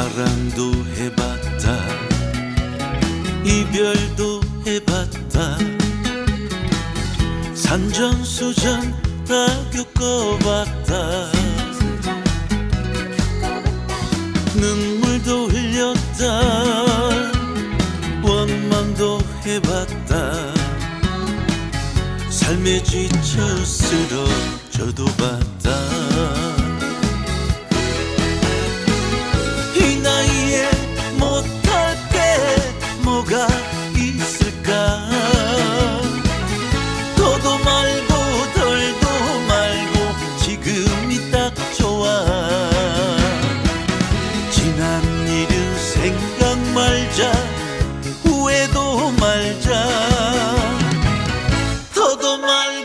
사랑도 해봤다. 이별도 해봤다. 산전수전 다 겪어봤다. 눈물도 흘렸다. 원망도 해봤다. 삶에 지쳐 쓰러져도 봤다 말자. 후회도 말자. 더도 말